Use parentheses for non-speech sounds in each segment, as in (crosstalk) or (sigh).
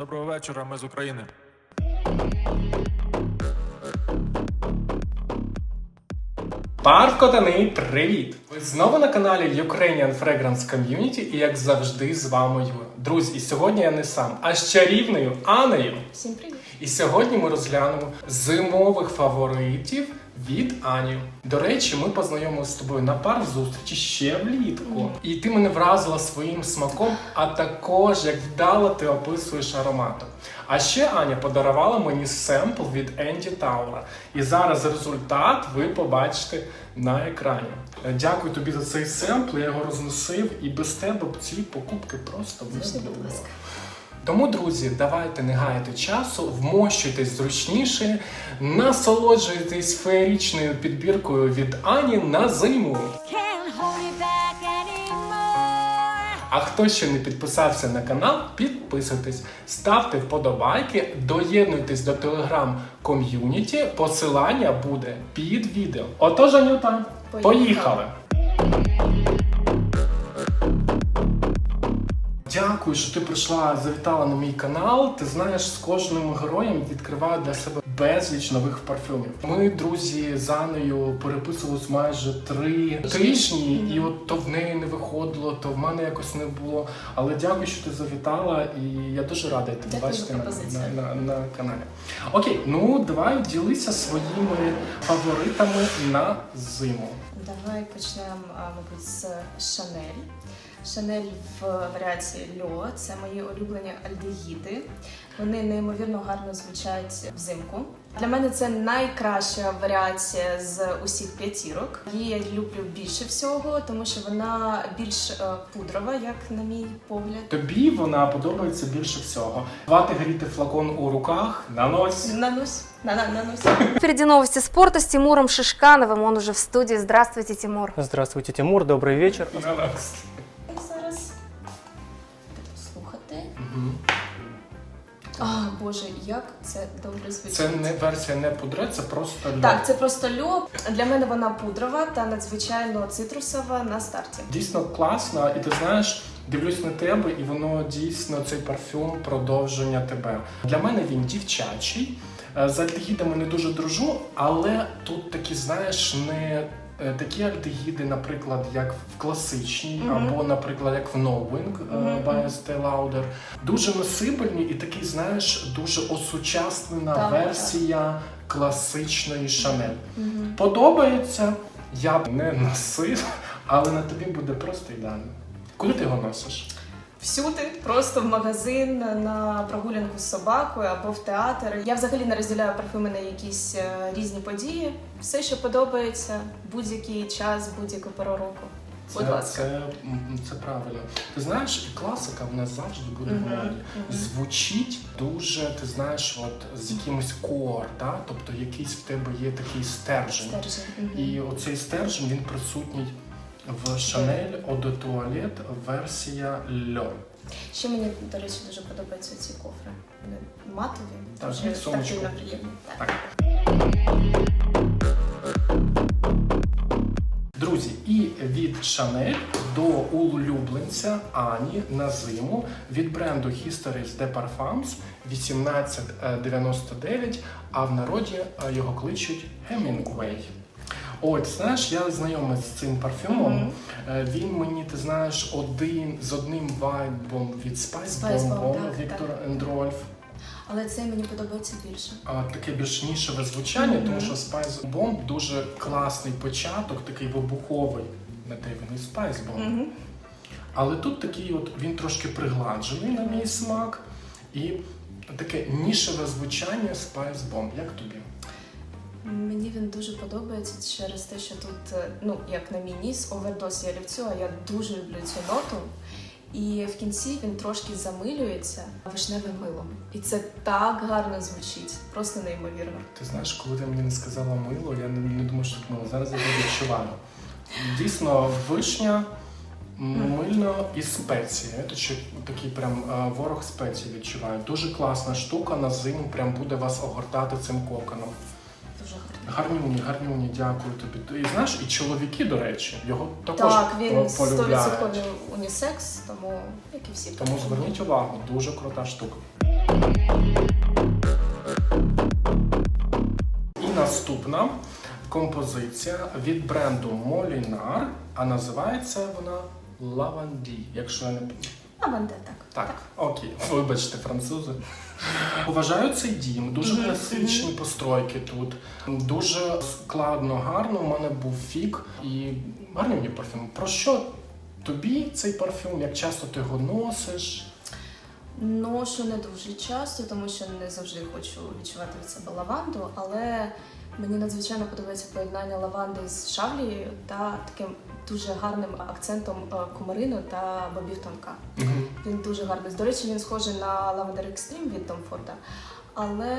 Доброго вечора, ми з України. Пар Котани, привіт! Ви знову на каналі Ukrainian Fragrance Community і як завжди з вами Юра. Друзі, і сьогодні я не сам, а з чарівною Анею. Всім привіт! І сьогодні ми розглянемо зимових фаворитів від Ані. До речі, ми познайомилися з тобою на пар зустрічі ще влітку. І ти мене вразила своїм смаком, а також як вдало ти описуєш ароматом. А ще Аня подарувала мені семпл від Енді Таура. І зараз результат ви побачите на екрані. Дякую тобі за цей семпл. Я його розносив, і без тебе ці покупки просто б Тому, друзі, давайте не гаяти часу, вмощуйтесь зручніше, насолоджуйтесь феєрічною підбіркою від Ані на зиму. А хто ще не підписався на канал, підписуйтесь, ставте вподобайки, доєднуйтесь до телеграм-ком'юніті. Посилання буде під відео. Отож, Анюта, Поїхали. поїхали! Дякую, що ти прийшла, завітала на мій канал. Ти знаєш, з кожним героєм відкриваю для себе безліч нових парфюмів. Ми, друзі, з Анею переписувались майже три тижні, і от то в неї не виходило, то в мене якось не було. Але дякую, що ти завітала, і я дуже радий тебе бачити на, на, на, на каналі. Окей, ну давай ділися своїми фаворитами на зиму. Давай почнемо, мабуть, з Шанель. Шанель в варіації Льо це мої улюблені альдегіди. Вони неймовірно гарно звучать взимку. Для мене це найкраща варіація з усіх п'ятірок. Її я люблю більше всього, тому що вона більш е, пудрова, як на мій погляд. Тобі вона подобається більше всього. Хвати гріти флакон у руках, нанось. Нанусь, на, на, нанусь. Впереди новости спорта с Тимуром Шишкановым. Он уже в студии. Здравствуйте, Тимур. Здравствуйте, Тимур, добрый вечер. Нанось. А, Боже, як це добре звучить. Це не версія не пудре, це просто льод. Так, це просто льо. Для мене вона пудрова та надзвичайно цитрусова на старті. дійсно класно, і ти знаєш, дивлюсь на тебе, і воно дійсно цей парфюм продовження тебе. Для мене він дівчачий. Е, З альдегідами не дуже дружу, але тут такі, знаєш, не такі альдегіди, наприклад, як в класичній, Мгм. або, наприклад, як в Knowing е, Мгм. Estee Lauder. Дуже насибельні і такий, знаєш, дуже осучаснена Так, версія класичної Шанель. Мгм. Подобається, я б не носив, але на тобі буде просто ідеально. Куди ти його носиш? Всюди, просто в магазин, на прогулянку з собакою або в театр. Я взагалі не розділяю парфюми на якісь е, різні події. Все, що подобається, будь-який час, будь-яку пору року. Будь ласка. це, це правильно. Ти знаєш, і класика в нас завжди буде в моді. мгм. Звучить дуже, ти знаєш, от з якимось кор, да? тобто якийсь в тебе є такий стержень. Стержень. Мгм. І оцей стержень він присутній в Chanel Eau de Toilette версія Льон. Ще мені, до речі, дуже подобаються ці кофри. Вони матові, Так, дуже сумочку. тактильно приємні. Так. Так. Друзі, і від Chanel до улюбленця Ані на зиму від бренду Histories de Parfums 1899, а в народі е, його кличуть Hemingway. От, знаєш, я знайомий з цим парфюмом. Е, Він мені, ти знаєш, один з одним вайбом від Spice Spice Bomb, Bomb так, Віктор так. Ендрольф. Але це мені подобається більше. А, таке більш нішеве звучання, Мгм. тому що Spice Bomb дуже класний початок, такий вибуховий на те він і Spice Bomb. Мгм. Але тут такий, от він трошки пригладжений на мій смак, і таке нішеве звучання Spice Bomb. Як тобі? Мені він дуже подобається через те, що тут, е, ну як на мій ніс, овердоз я люблю, а я дуже люблю цю ноту. І в кінці він трошки замилюється вишневим милом. І це так гарно звучить, просто неймовірно. Ти знаєш, коли ти мені не сказала мило, я не, не думаю, що тут мило. Зараз я відчуваю. Дійсно, вишня, мильно і спеції. Це ще такий прям е, ворог спецій відчуваю. Дуже класна штука на зиму, прям буде вас огортати цим коконом. Дуже гарно. Гарнюні, гарнюні, дякую тобі. І знаєш, і чоловіки, до речі, його також Так, він по- полюбляють. 100% унісекс, тому як і всі. Тому зверніть увагу, дуже крута штука. І наступна композиція від бренду Molinar, а називається вона Lavandi, якщо я не А банде так. так, окей, вибачте, французи. Поважаю цей дім, дуже класичні постройки тут. Дуже складно, гарно. У мене був фік і гарний мені парфюм. Про що тобі цей парфюм? Як часто ти його носиш? Ношу не дуже часто, тому що не завжди хочу відчувати від себе лаванду, але мені надзвичайно подобається поєднання лаванди з шавлією та таким дуже гарним акцентом е, кумарину та бобів тонка. Він дуже гарний. До речі, він схожий на Lavender Extreme від Tom Ford, але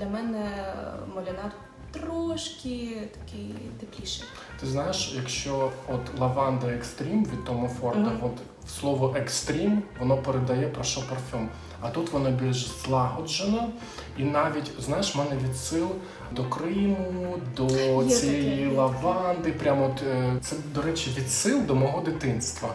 для мене Молінар трошки такий тепліший. Ти знаєш, якщо от лаванда екстрім від Тома Форда, Мгм. от слово екстрім воно передає про що парфюм. А тут воно більш злагоджено, і навіть знаєш, в мене відсил до Криму, до Є цієї таке, лаванди. Прямо от е, це, до речі, відсил до мого дитинства.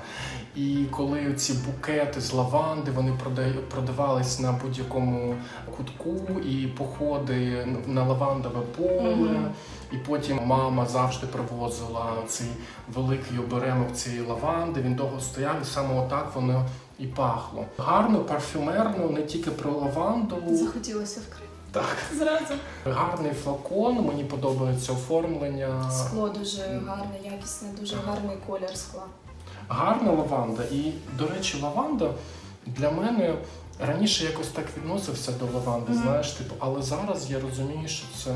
І коли ці букети з лаванди вони прода- продавались на будь-якому кутку, і походи на лавандове поле. Мгм. І потім мама завжди привозила цей великий оберемок цієї лаванди. Він довго стояв, і саме отак воно і пахло. Гарно, парфюмерно, не тільки про лаванду. Захотілося вкрити. Так, Зразу. гарний флакон. Мені подобається оформлення. Скло дуже гарне, якісне, дуже гарний колір скла. Гарна лаванда. І, до речі, лаванда для мене раніше якось так відносився до лаванди, Мгм. знаєш, типу, але зараз я розумію, що це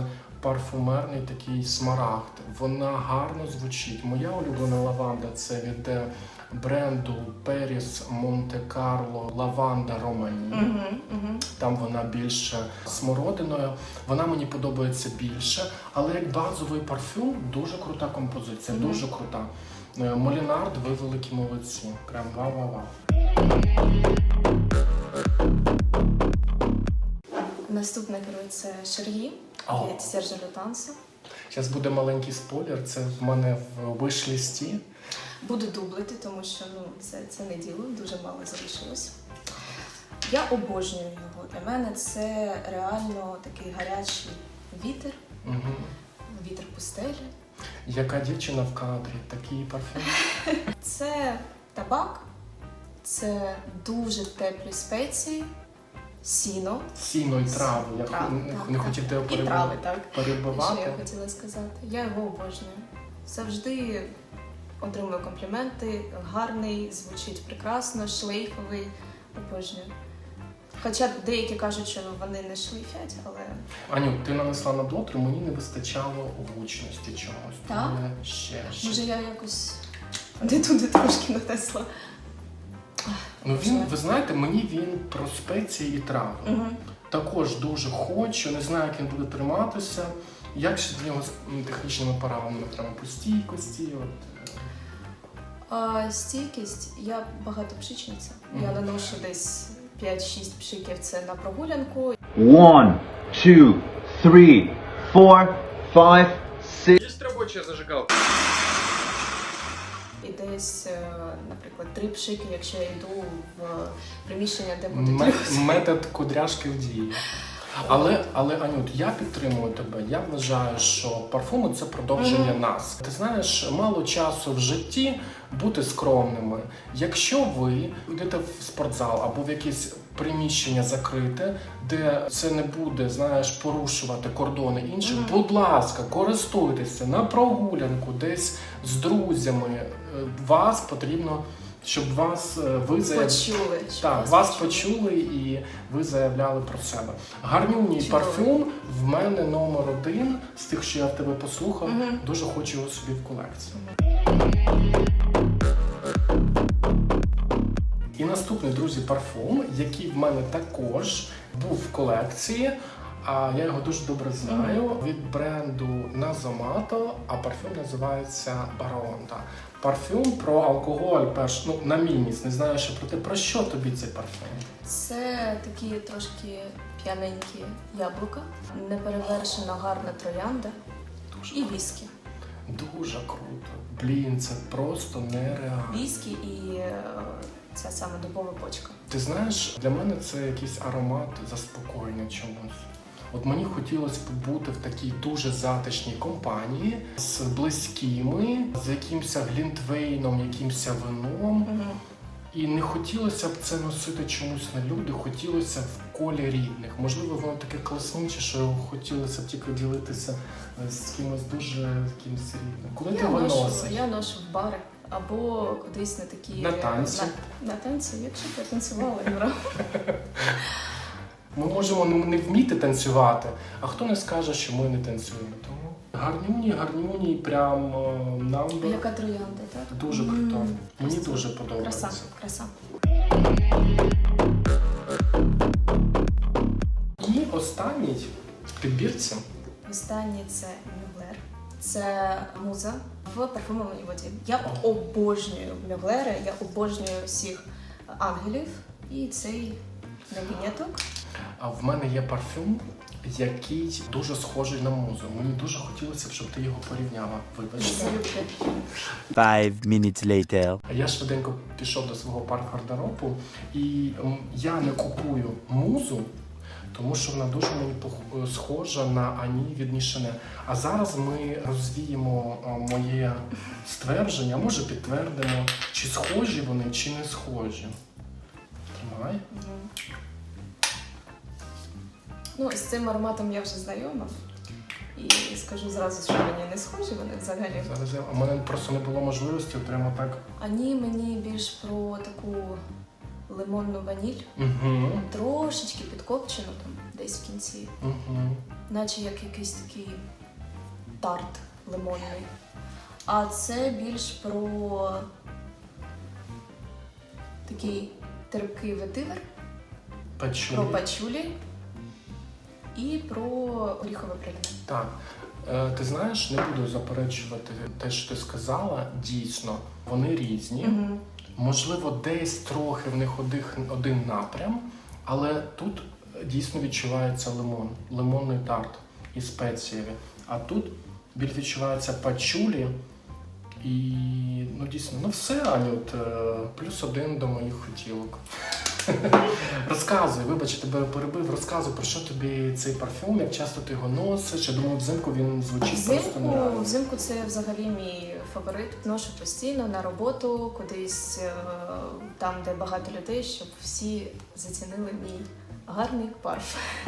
парфумерний такий смарагд. Вона гарно звучить. Моя улюблена лаванда це від е, бренду Періс Монте Карло Лаванда Романі. Угу, угу. Там вона більше смородиною. Вона мені подобається більше, але як базовий парфюм дуже крута композиція, Мгм. дуже крута. Е, Молінард, ви великі молодці. Прям вау-вау-вау. Наступне керує це Шергі О. від Сержа Лютанса. Зараз буде маленький спойлер. Це в мене в виш-лісті. Буду дублити, тому що ну, це, це не діло, дуже мало залишилось. Я обожнюю його. Для мене це реально такий гарячий вітер, Угу. вітер пустелі. Яка дівчина в кадрі? Такий парфюм. (laughs) Це табак, це дуже теплі спеції, сіно. Сіно і трави. Я Трави, не, так, не так. хотів тебе І трави, так. Що перебивати. я хотіла сказати? Я його обожнюю. Завжди отримую компліменти. Гарний, звучить прекрасно, шлейфовий. Обожнюю. Хоча деякі кажуть, що вони не шлейфять, але Аню, ти нанесла на дотри, мені не вистачало гучності чогось. Так? Тому я ще, ще. може я якось не туди трошки натесла. Ну він, ви знаєте, мені він про спеції і трави. Угу. Також дуже хочу, не знаю, як він буде триматися. Як ще до нього з технічними параметрами по стійкості. От. е, А стійкість, я багатопшичниця. Я наношу десь 5-6 пшиків це на прогулянку. One, two, three, four, five, six. Есть рабочая зажигалка? Десь, е, наприклад, три пшики, якщо я йду в приміщення, де будуть люди. метод кудряшки в дії. Але, але Анют, я підтримую тебе. Я вважаю, що парфуми це продовження нас. Ти знаєш, мало часу в житті бути скромними. Якщо ви йдете в спортзал або в якесь приміщення закрите, де це не буде, знаєш, порушувати кордони інших, Мгм. будь ласка, користуйтеся на прогулянку, десь з друзями. Е, Вас потрібно, щоб вас е, ви заяв- Почули. що так, вас почули і ви заявляли про себе. Гарнюній парфюм в мене номер один з тих, що я в тебе послухав. Мгм. Дуже хочу його собі в колекцію. І наступний, друзі, парфум, який в мене також був в колекції. А я його дуже добре знаю від бренду Назомато, а парфюм називається Баронта. Парфюм про алкоголь, перш ну на мініс. Не знаю, що про те, про що тобі цей парфюм? Це такі трошки п'яненькі яблука, неперевершена гарна троянда Дуже, і віскі. дуже круто. Блін, це просто нереально. Віскі і е, ця саме дубова почка. Ти знаєш, для мене це якийсь аромат заспокоєння чомусь. От мені хотілося б бути в такій дуже затишній компанії з близькими, з якимось глінтвейном, якимось вином. І не хотілося б це носити чомусь на люди, хотілося в колі рідних. Можливо, воно таке класнюче, що хотілося б тільки ділитися е, з кимось дуже якимось рідним. Коли Я його ношу, носиш? я ношу в бари або кудись на такі На танці. На, на танці, якщо б я танцювала, Юра. Ми можемо не вміти танцювати, а хто не скаже, що ми не танцюємо. Тому гарнюні, гарнюні, прям е, нам би Яка троянда, так? дуже круто. Мені просто дуже подобається. Краса, краса. І останній підбірці Останнє це Мюглер. Це муза в парфумованій воді. Я обожнюю Мюглери, я обожнюю всіх ангелів. І цей нагінеток. А в мене є парфюм, який дуже схожий на музу. Мені дуже хотілося б, щоб ти його порівняла. Вибачте. Five minutes later. Я швиденько пішов до свого парк-гардеробу, і м, я не купую музу, тому що вона дуже мені схожа на Ані від. А зараз ми розвіємо моє ствердження, може підтвердимо, чи схожі вони, чи не схожі. Тримай. Ну, з цим ароматом я вже знайома. І скажу зразу, що мені не схожі вони взагалі. Зараз я... У мене просто не було можливості прямо так. Ані мені більш про таку лимонну ваніль, Угу. трошечки підкопчену там десь в кінці, Угу. наче як якийсь такий тарт лимонний. А це більш про такий терпкий ветивер, Пачулі. про пачулі і про оріхове пряне. Так. Е, Ти знаєш, не буду заперечувати те, що ти сказала. Дійсно, вони різні. Мгм. Можливо, десь трохи в них один, напрям, але тут дійсно відчувається лимон, лимонний тарт і спецієві. А тут більш відчувається пачулі. І ну дійсно, ну все, Анют, е, плюс один до моїх хотілок. (laughs) Розказуй, вибач, я тебе перебив, розказуй, про що тобі цей парфюм, як часто ти його носиш. Я думаю, взимку він звучить просто Взимку, нереально. взимку це взагалі мій фаворит. Ношу постійно на роботу, кудись е, там, де багато людей, щоб всі зацінили мій гарний парф. (laughs)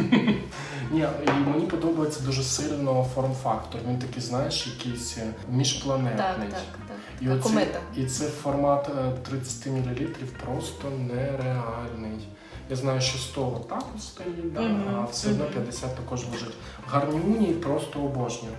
Ні, і мені подобається дуже сильно форм-фактор. Він такий, знаєш, якийсь е, міжпланетний. Так, так, так. І, оці, комета. і це формат е, 30 мл просто нереальний. Я знаю, що 100 так стоїть, да, Мгм, а все одно 50 також лежить. Гарні унії просто обожнюю.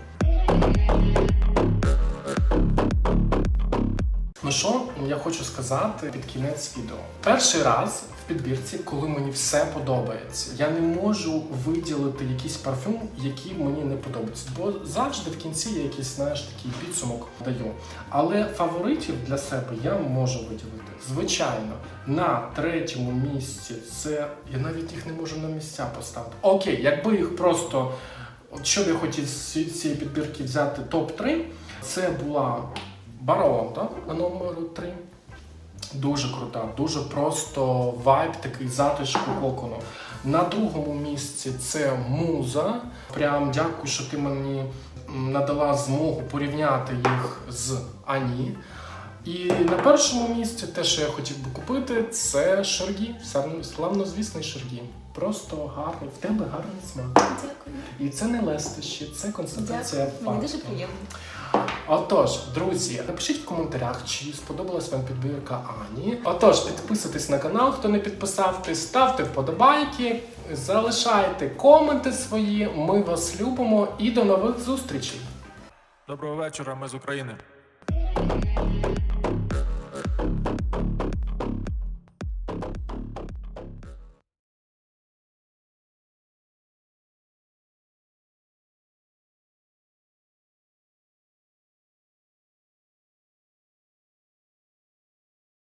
Ну що, я хочу сказати під кінець відео. Перший раз в підбірці, коли мені все подобається, я не можу виділити якийсь парфюм, який мені не подобається. Бо завжди в кінці я якийсь, знаєш, такий підсумок даю. Але фаворитів для себе я можу виділити. Звичайно, на третьому місці це я навіть їх не можу на місця поставити. Окей, якби їх просто. От що я хотів з цієї підбірки взяти топ-3, це була Баронта на номеру 3. Дуже крута, дуже просто вайб, такий затишку кокону. На другому місці це муза. Прям дякую, що ти мені надала змогу порівняти їх з Ані. І на першому місці те, що я хотів би купити, це Шергі. Славнозвісний Шергі. Просто гарний. В тебе гарний смак. Дякую. І це не лестощі, це констатація Дякую. Мені дуже приємно. Отож, друзі, напишіть в коментарях, чи сподобалась вам підбірка Ані. Отож, підписуйтесь на канал, хто не підписався, ставте вподобайки, залишайте коменти свої. Ми вас любимо і до нових зустрічей. Доброго вечора, ми з України.